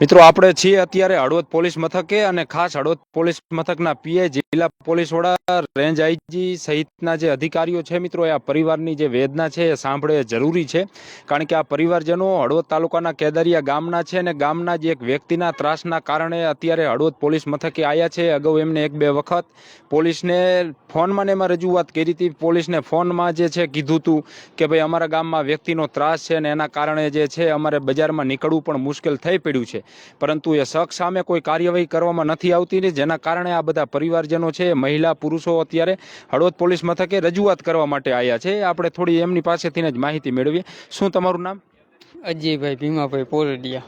મિત્રો, આપણે છીએ અત્યારે હળવદ પોલીસ મથકે અને ખાસ હળવદ પોલીસ મથકના પીએ જિલ્લા પોલીસ વડા રેન્જ આઈજી સહિતના જે અધિકારીઓ છે મિત્રો, એ આ પરિવારની જે વેદના છે એ સાંભળે જરૂરી છે. કારણ કે આ પરિવારજનો હળવદ તાલુકાના કેદરિયા ગામના છે અને ગામના જે એક વ્યક્તિના ત્રાસના કારણે અત્યારે હળવદ પોલીસ મથકે આવ્યા છે. અગાઉ એમને એક બે વખત પોલીસને ફોનમાં ને એમાં રજૂઆત કરી હતી. પોલીસને ફોનમાં જે છે કીધું હતું કે ભાઈ, અમારા ગામમાં વ્યક્તિનો ત્રાસ છે અને એના કારણે જે છે અમારે બજારમાં નીકળવું પણ મુશ્કેલ થઈ પડ્યું છે. પરંતુ એ શખ્સ સામે કોઈ કાર્યવાહી કરવામાં નથી આવતી ને જેના કારણે આ બધા પરિવારજનો છે મહિલા પુરુષો અત્યારે હળવદ પોલીસ મથકે રજૂઆત કરવા માટે આવ્યા છે. આપણે થોડી એમની પાસેથી જ માહિતી મેળવીએ. શું તમારું નામ? અજયભાઈ ભીમાભાઈ પોરડિયા.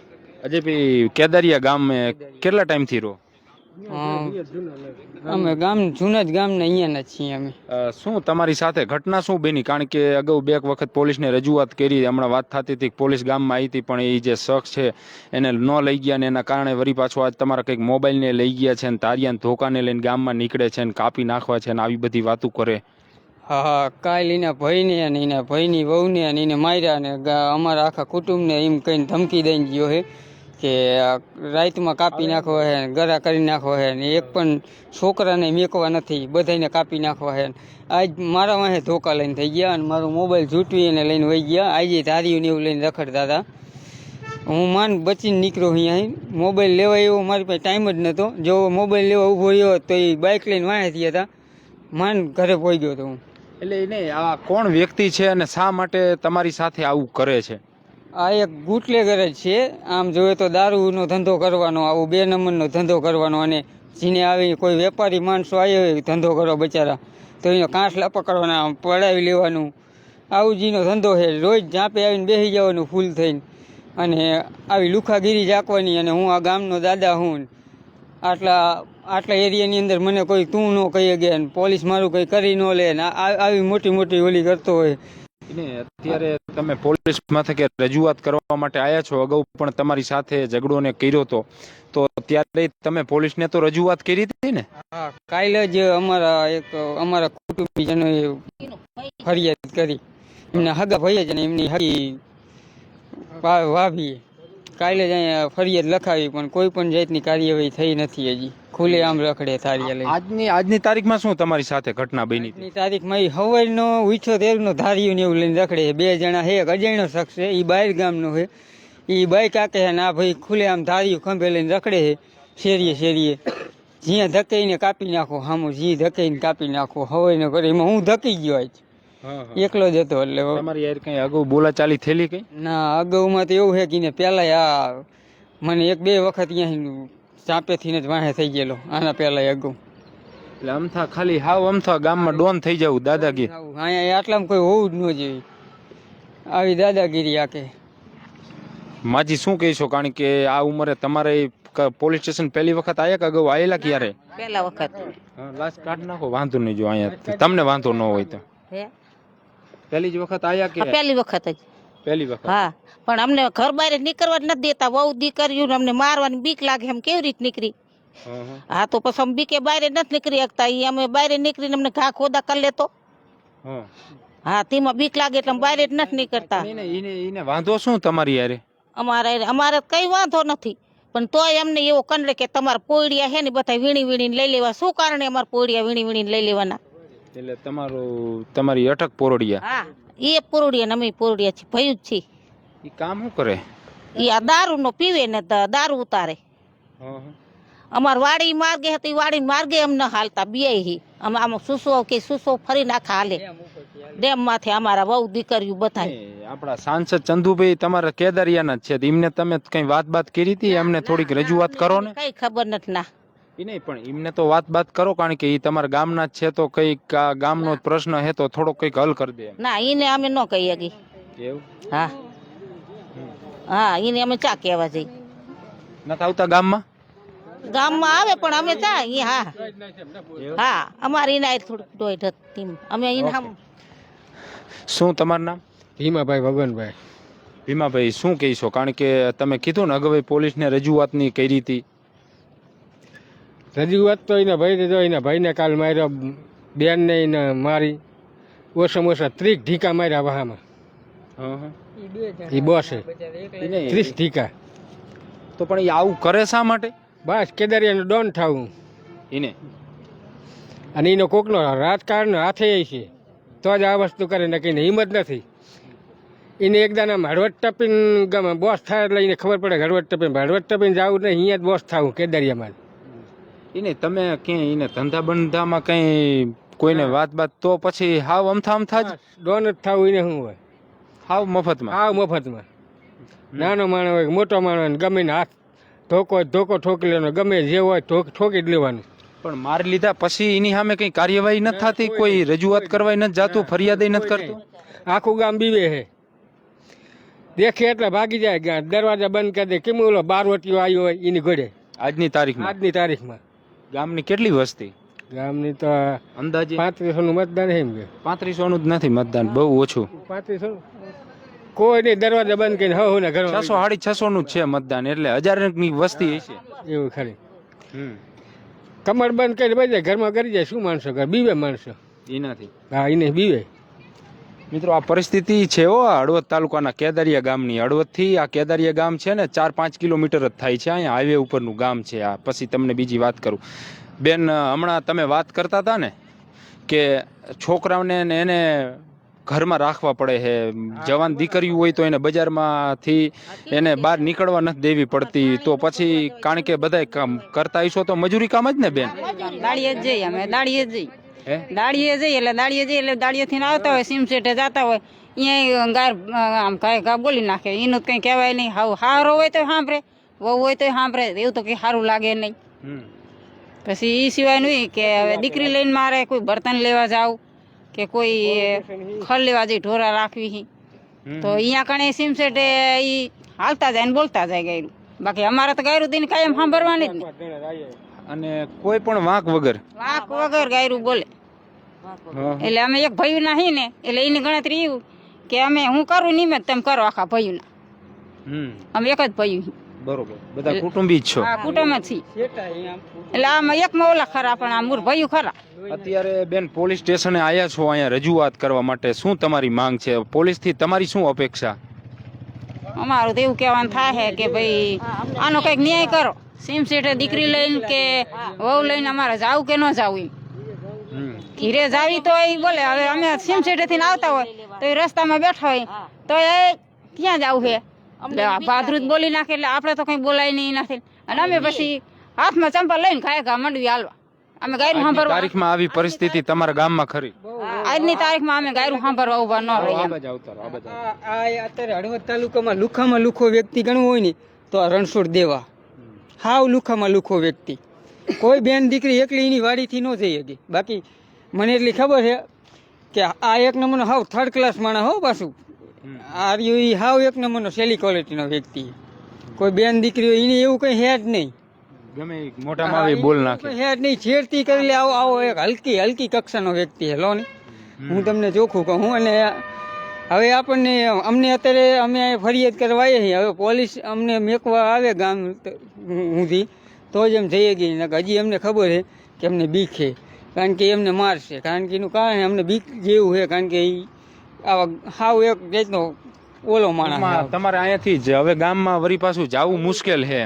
અજયભાઈ કેદારિયા ગામે કેટલા ટાઈમથી રહો? અમ, ગામ જૂના જ ગામના અહીંયાના જ છીએ અમે. શું તમારી સાથે ઘટના શું બની? કારણ કે અગાઉ બે એક વખત પોલીસને રજૂઆત કરી હમણાં વાત થતી હતી પોલીસ ગામમાં આવી હતી પણ એ જે શખ્સ છે એને ન લઈ ગયા ને એના કારણે વરી પાછો આજ તમારા કંઈક મોબાઈલને લઈ ગયા છે ને તારિયાને ધોકાને લઈને ગામમાં નીકળે છે ને કાપી નાખવા છે ને આવી બધી વાતો કરે. હા હા કાલ એના ભાઈને અને એના ભાઈની વહુને અને એને માર્યા અને અમારા આખા કુટુંબને એમ કહીને ધમકી દઈને ગયો છે. કે રાઈતમાં કાપી નાખવો હે ગરા કરી નાખવો હે ને એક પણ છોકરાને મેકવા નથી બધાને કાપી નાખવા હે આજ મારા વાંહે ધોકા લઈને થઈ ગયા અને મારો મોબાઈલ જૂટવી અને લઈને વહી ગયા. આજે ધાર્યું ને એવું લઈને રખડતા હતા. હું માન બચીને નીકળ્યો અહીંયા મોબાઈલ લેવા એવો મારી પાસે ટાઈમ જ નહોતો જો મોબાઈલ લેવા ઊભો રહ્યો તો એ બાઇક લઈને વાંહે થયા હતા. માન ઘરે પહોંચી ગયો હતો હું. એટલે એને આ કોણ વ્યક્તિ છે અને શા માટે તમારી સાથે આવું કરે છે? આ એક ગુટલેગર જ છે. આમ જોઈએ તો દારૂનો ધંધો કરવાનો, આવું બે નંબરનો ધંધો કરવાનો અને જેને આવી કોઈ વેપારી માણસો આવ્યો હોય, ધંધો કરો બચારા. તો એનો કાંસલા પકડવાના પડાવી લેવાનું. આવું જીનો ધંધો છે. રોજ જાપે આવીને બેસી જવાનું ફૂલ થઈને. અને આવી લુખાગીરી જાકવાની અને હું આ ગામનો દાદા હું આટલા આટલા એરિયાની અંદર મને કોઈ તું ન કહી ગયા પોલીસ મારું કંઈ કરી ન લે ને આવી મોટી મોટી ઓલી કરતો હોય. અત્યારે તમે પોલીસ મથકે રજૂઆત કરવા માટે આવ્યા છો. અગાઉ પણ તમારી સાથે ઝઘડો ને કર્યો હતો તો ત્યારે તમે પોલીસને તો રજૂઆત કરી હતી ને? કાલે જ અમારા એક, અમારા કુટુંબીજનોએ ફરિયાદ કરી. એમના હગા ભાઈ જ ને એમની હગી વા- વાભીએ કાલે જ અહીંયા ફરિયાદ લખાવી પણ કોઈ પણ જાતની કાર્યવાહી થઈ નથી હજી. ખુલે આમ રખડે લઈ આજની આજની તારીખમાં શું તમારી સાથે ઘટના બની આજની તારીખમાં એ હવાઈનો ઈઠોતેરનો ધાર્યું ને એવું લઈને રખડે છે. બે જણા છે એક અજાણ્યો શખ્સ છે એ બહાર ગામનો છે. એ બાઈક આકે છે ના ભાઈ ખુલે આમ ધાર્યું ખંભે લઈને રખડે છે શેરીએ શેરીએ. જ્યાં ધકેઈને કાપી નાખો હામું જી ધકેઈને કાપી નાખો હવાઈનો કરે એમાં હું ધકી ગયો આજ. એકલો જ હતો એટલે તમારી યાર કઈ અગાઉ બોલાચાલી થયેલી કઈ? ના અગાઉમાં તો એવું છે કે ને પહેલાં આ મને એક બે વખત અહીંયા ચાપેથી જ વાહે થઈ ગયેલો આના પહેલા અગાઉ એટલે અમથા ખાલી હાવ અમથા ગામમાં ડોન થઈ જવું દાદાગીરી. અહીંયા આટલામાં કોઈ હોવું જ ન જોઈએ. આવી દાદાગીરી આકે માજી શું કહેશો? કારણ કે આ ઉંમરે તમારે પોલીસ સ્ટેશન પહેલી વખત આયા કે અગાઉ આયેલા ક્યારે? પેલા વખત. લાસ્ટ કાઢ નાખો વાંધો નહીં જો અહીંયા. તમને વાંધો ન હોય તો. હે? પહેલી જ વખત આયા કે? પહેલી વખત જ. પહેલી વખત? હા પણ અમને ઘર બહાર નીકળવા જ નથી દેતા. બહુ દીકરીઓને અમને મારવાની બીક લાગે એમ કેવી રીત નીકળી? હં, હં, હા તો પછી અમે બીકે બહાર નથી નીકળી શકતા. એ અમે બહાર નીકળીને અમને ઘા ખોદા કરી લેતો. હા. તેમાં બીક લાગે એટલે બહાર જ નથી નીકળતા. એને વાંધો શું તમારી યારે અમારે અમારે કઈ વાંધો નથી. પણ તોય અમને એવો કંડે કે તમારા પોળિયા છે ને બધા વીણી વીણીને લઈ લેવા. શું કારણે અમારા પોળિયા વીણી વીણીને લઈ લેવાના? એટલે તમારું તમારી અટક પોરડિયા? હા એ પોરડિયા ને અમે પોરડિયા છીએ ભયું જ છીએ. એ કામ શું કરે? એ આ દારૂનો પીવે ને દ- દારૂ ઉતારે. અમાર વાડી માર્ગે હતી વાડી માર્ગે અમને હાલતા બે હી. અમે આમાં સુસો કે સુસો ફરી નાખા હાલે. ડેમમાંથી અમારા બહુ દીકરીઓ બધા એ આપણા સાંસદ ચંદુભાઈ તમારા કેદારિયાના જ છે. તો એમને તમે કઈ વાત બાત કરી હતી? એમને થોડીક રજૂઆત કરો ને? કઈ ખબર નથી ના. એ નહીં પણ એમને તો વાત બાત કરો કારણ કે એ તમારા ગામના જ છે તો કંઈક ગામનો જ પ્રશ્ન હે તો થોડો કંઈક હલ કરી દે ના એને અમે ન કહીએ ગઈ એવું? હા. હા એને અમે ચા કહેવા જઈ નથી આવતા ગામમાં? ગામમાં આવે પણ અમે ચા ઈ હા. હા અમારે હારે થોડુંક ડોઈ હતી અમે એને શું તમારું નામ? ભીમાભાઈ ભગવાનભાઈ. ભીમાભાઈ શું કહીશો? કારણ કે તમે કીધું ને અગાઉ પોલીસને રજૂઆતની કરી હતી. રજૂઆત તો એના ભાઈ તો એના ભાઈને કાલ માર્યો બેનને એને મારી ઓછામાં ઓછા ત્રીસ ઢીકા માર્યા વહામાં. હં, હં. એ બોસે. ત્રીસ ઢીકા. તો પણ એ આવું કરે શા માટે? બસ કેદારિયાનો ડોન થવું. એને અને એનો કોકનો રાજકારણ હાથે છે. તો જ આ વસ્તુ કરે નક્કીને હિંમત નથી. એને એકદાના હળવટ ટપીને ગમે બોસ થાય એટલે એને ખબર પડે હળવટ ટપીને હળવટ ટપીને જવું નહીં અહીંયા જ બોસ થવું કેદારિયામાં જ. એને તમે ક્યાંય એને ધંધા બંધામાં કંઈ કોઈને વાત બાત તો પછી હાવ અમથા અમથા જ ડોન જ થવું એને શું હોય. હાવ મફતમાં? આવ મફતમાં. નાનો માણસ હોય મોટો માણસ હોય ને ગમે ને હાથ ધોકો ધોકો ઠોકી લેવાનો ગમે જે હોય ઠોક- ઠોકી જ લેવાનું. પણ માર લીધા પછી એની સામે કઈ કાર્યવાહી નથી થતી? કોઈ રજૂઆત કરવાય નથી જાતું? ફરિયાદ નથી કરતું? આખું ગામ બીવે છે. દેખે એટલે ભાગી જાય. દરવાજા બંધ કરી દે. કેમ ઓલો બાર વટીઓ આવ્યો હોય એની ઘોડે આજની તારીખમાં? આજની તારીખમાં. ગામની કેટલી વસ્તી? ગામની તો અંદાજે? પાંત્રીસો નું મતદાન એમ કે. પાંત્રીસો નું જ નથી મતદાન બહુ ઓછું. પાંત્રીસો કોઈ નહીં દરવાજા બંધ કરીને હવ ને ઘર છસો સાડી છસો નું જ છે મતદાન એટલે હજારની વસ્તી હશે. એવું ખરી. કમર બંધ કરીને બેસી જાય ઘરમાં કરી જાય. શું માણસો ઘર? બીવે માણસો. એનાથી હા એને બીવે. મિત્રો, આ પરિસ્થિતિ છે હો હળવદ તાલુકાના કેદારિયા ગામની હળવદથી આ કેદારિયા ગામ છે ને ચાર પાંચ કિલોમીટર જ થાય છે અહીંયા, હાઈવે ઉપરનું ગામ છે આ. પછી તમને બીજી વાત કરું. બેન, હમણાં તમે વાત કરતા હતા ને કે છોકરાઓને એને ઘરમાં રાખવા પડે છે. જવાન દીકરીઓ હોય તો એને બજારમાંથી એને બહાર નીકળવા નથી દેવી પડતી. તો પછી કારણ કે બધા કામ કરતા હશો તો મજૂરી કામ જ ને, બેન? દાડીએ જઈએ અમે, દાડીએ જઈએ. દાડીએ જઈએ એટલે દાડીએ જઈએ એટલે દાડીએથી આવતા હોય સીમ સેટે જતા હોય. અહીંયા ગાર આમ કાંઈ કા બોલી નાખે. એનું કંઈ કહેવાય નહીં. હાવ હારો હોય તો સાંભળે વહુ હોય તો સાંભળે. એવું તો કંઈ સારું લાગે નહીં. પછી એ સિવાયનું એ કે હવે દીકરી લઈને મારે કોઈ બર્તન લેવા જાવ કે કોઈ ખલ લેવા જઈ ઢોરા રાખવી હી. તો અહીંયા કણે સીમ સેટે એ હાલતા જાય ને બોલતા જાય ગાયરું. બાકી અમારે તો ગાયરું દઈને કાયમ સાંભળવાની જ અને કોઈ પણ વાંક વગર? વાંક વગર ગાયરું બોલે. એટલે અમે એક ભાઈ નાહી ને એટલે એની ગણતરી એવું કે અમે હું કરું નિયમિત તમે કરો આખા ભાઈઓના ના અમે એક જ ભાઈ બરોબર. બધા કુટુંબી જ છો? હા કુટુંબ જ છીએ એટલે આમાં એક ઓલા ખરા પણ આ મૂર ભાઈઓ ખરા. અત્યારે બેન પોલીસ સ્ટેશને આયા છો અહીંયા રજૂઆત કરવા માટે. શું તમારી માંગ છે? પોલીસથી તમારી શું અપેક્ષા? અમારું તો એવું કહેવાનું થાય છે કે ભાઈ આનો કંઈક ન્યાય કરો. સીમ સેઠે દીકરી લઈને કે વહુ લઈને અમારે જાવું કે ન જાવું એમ. ઘીરે જાવી તો એ બોલે હવે અમે સીમ સેઠેથી આવતા હોય તો એ રસ્તામાં બેઠા હોય તો એ ક્યાં જવું છે એટલે આ ભાદરું જ બોલી નાખે એટલે આપણે તો કંઈ બોલાય નહીં નથી અને અમે પછી હાથમાં ચંપલ લઈને ખાય ઘા મંડવી હાલવા. અમે ગાયરું સાંભળવા તારીખમાં આવી પરિસ્થિતિ તમારા ગામમાં ખરી. આજની તારીખમાં અમે ગાયરું સાંભળવા ઊભા ન રહીએ અત્યારે હળવદ તાલુકામાં લુખામાં લુખો વ્યક્તિ ગણવું હોય ને તો આ રણછોડ દેવા. હાવ લુખામાં લુખો વ્યક્તિ. કોઈ બેન દીકરી એકલી એની વાડીથી ન જઈ હતી બાકી મને એટલી ખબર છે કે આ એક નંબરનો હાવ થર્ડ ક્લાસ માણસ હો પાછું. આર યુ ઈ હાવ એક નંબરનો સેલી ક્વોલિટીનો વ્યક્તિ. કોઈ બેન દીકરી હોય એને એવું કંઈ હે જ નહીં. ગમે મોટામાં આવી બોલ નાખે. હે જ નહીં. છેડતી કરી લે આવો આવો એક હલકી હલકી કક્ષાનો વ્યક્તિ છે લો ને. હું તમને ચોખ્ખું કહું અને હવે આપણને અમને અત્યારે અમે ફરિયાદ કરવા આવીએ છીએ. હવે પોલીસ અમને મેકવા આવે ગામ સુધી તો જ એમ જઈએ ગઈ હજી અમને ખબર છે કે અમને બીક છે. કારણ કે એમને મારશે. કારણ કે એનું કારણ અમને બીક જેવું છે. કારણ કે આવા હાવ એક જાતનો ઓલો માણસ તમારે અહીંયાથી જ હવે ગામમાં વરી પાછું જવું મુશ્કેલ છે.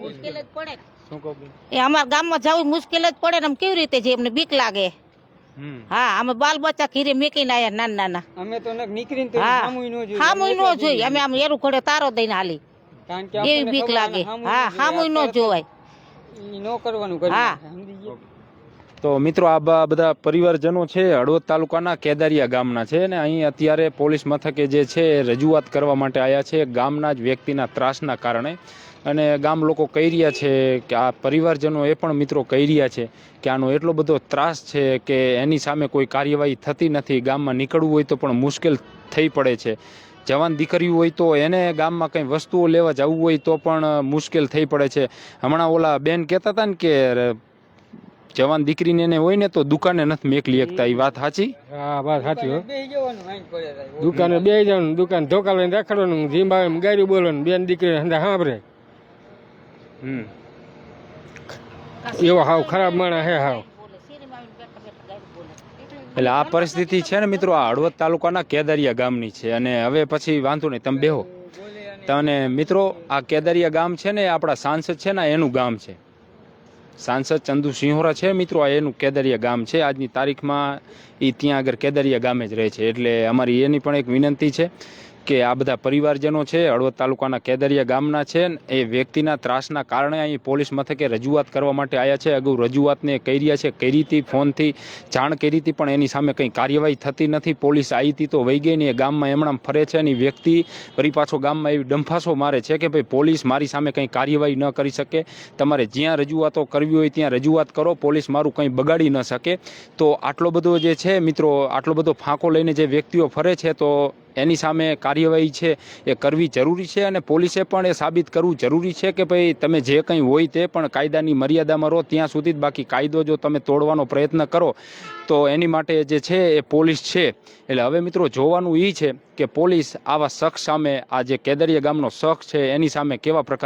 મુશ્કેલ જ પડે. શું કહું બેન? એ અમારા ગામમાં જવું મુશ્કેલ જ પડે ને આમ કેવી રીતે જે એમને બીક લાગે. હા અમે બાલ બચ્ચા ઘીરે મેકીને આયા નાના નાના. અમે તો નીકળીને તો હા નો ન સામુઈ નો અમે જોઈ અમે આમ એરું ઘડે તારો દઈને હાલી. કારણ કે એવી બીક લાગે. હા સામુઈ નો જોવાય. ઈ ન કરવાનું કરી હા. તો મિત્રો, આ બધા પરિવારજનો છે, હળવદ તાલુકાના કેદારિયા ગામના છે અને અહીં અત્યારે પોલીસ મથકે જે છે, રજૂઆત કરવા માટે આવ્યા છે. ગામના જ વ્યક્તિના ત્રાસના કારણે અને ગામ લોકો કહી રહ્યા છે કે આ પરિવારજનો એ પણ મિત્રો કહી રહ્યા છે કે આનો એટલો બધો ત્રાસ છે કે એની સામે કોઈ કાર્યવાહી થતી નથી. ગામમાં નીકળવું હોય તો પણ મુશ્કેલ થઈ પડે છે. જવાન દીકરીઓ હોય તો એને ગામમાં કંઈ વસ્તુઓ લેવા જવું હોય તો પણ મુશ્કેલ થઈ પડે છે. હમણાં ઓલા બેન કહેતા હતા ને કે જવાન દીકરીને એને હોય ને તો દુકાને નથી મેકલી એકતા એ વાત સાચી? હા વાત સાચી હો. દુકાને બે જવાનું દુકાન ધોકા લઈને રાખડવાનું જીમ આવે ગાડી બોલવાનું બેન દીકરી હંધા સાંભળે હમ. એવો હાવ ખરાબ માણસ હે હાવ. એટલે આ પરિસ્થિતિ છે ને મિત્રો આ હળવદ તાલુકાના કેદારિયા ગામની છે અને હવે પછી વાંધો નહીં તમે બેહો. અને મિત્રો આ કેદારિયા ગામ છે ને એ આપણા સાંસદ છે ને એનું ગામ છે. સાંસદ ચંદુ સિંહોરા છે. મિત્રો, આ એનું કેદરિયા ગામ છે. આજની તારીખમાં એ ત્યાં આગળ કેદરિયા ગામે જ રહે છે. એટલે અમારી એની પણ એક વિનંતી છે. કે આ બધા પરિવારજનો છે, હળવદ તાલુકાના કેદરિયા ગામના છે, એ વ્યક્તિના ત્રાસના કારણે અહીં પોલીસ મથકે રજૂઆત કરવા માટે આવ્યા છે. અગાઉ રજૂઆતને કહી રહ્યા છે, કરી હતી, ફોનથી જાણ કરી હતી, પણ એની સામે કંઈ કાર્યવાહી થતી નથી. પોલીસ આવી હતી તો વહી ગઈ ને એ ગામમાં એમણામ ફરે છે અને વ્યક્તિ ફરી પાછો ગામમાં એવી ડંફાસો મારે છે કે ભાઈ પોલીસ મારી સામે કંઈ કાર્યવાહી ન કરી શકે. તમારે જ્યાં રજૂઆતો કરવી હોય ત્યાં રજૂઆત કરો. પોલીસ મારું કંઈ બગાડી ન શકે. તો આટલો બધો જે છે મિત્રો, આટલો બધો ફાંકો લઈને જે વ્યક્તિઓ ફરે છે, તો એની સામે કાર્યવાહી છે એ કરવી જરૂરી છે અને પોલીસે પણ એ સાબિત કરવું જરૂરી છે કે ભાઈ તમે જે કંઈ હોય તે પણ કાયદાની મર્યાદામાં રહો. ત્યાં સુધી જ બાકી કાયદો જો તમે તોડવાનો પ્રયત્ન કરો, તો એની માટે જે છે એ પોલીસ છે. એટલે હવે મિત્રો જોવાનું એ છે કે પોલીસ આવા શખ્સ સામે આ જે કેદરિયા ગામનો શખ્સ છે, એની સામે કેવા પ્રકાર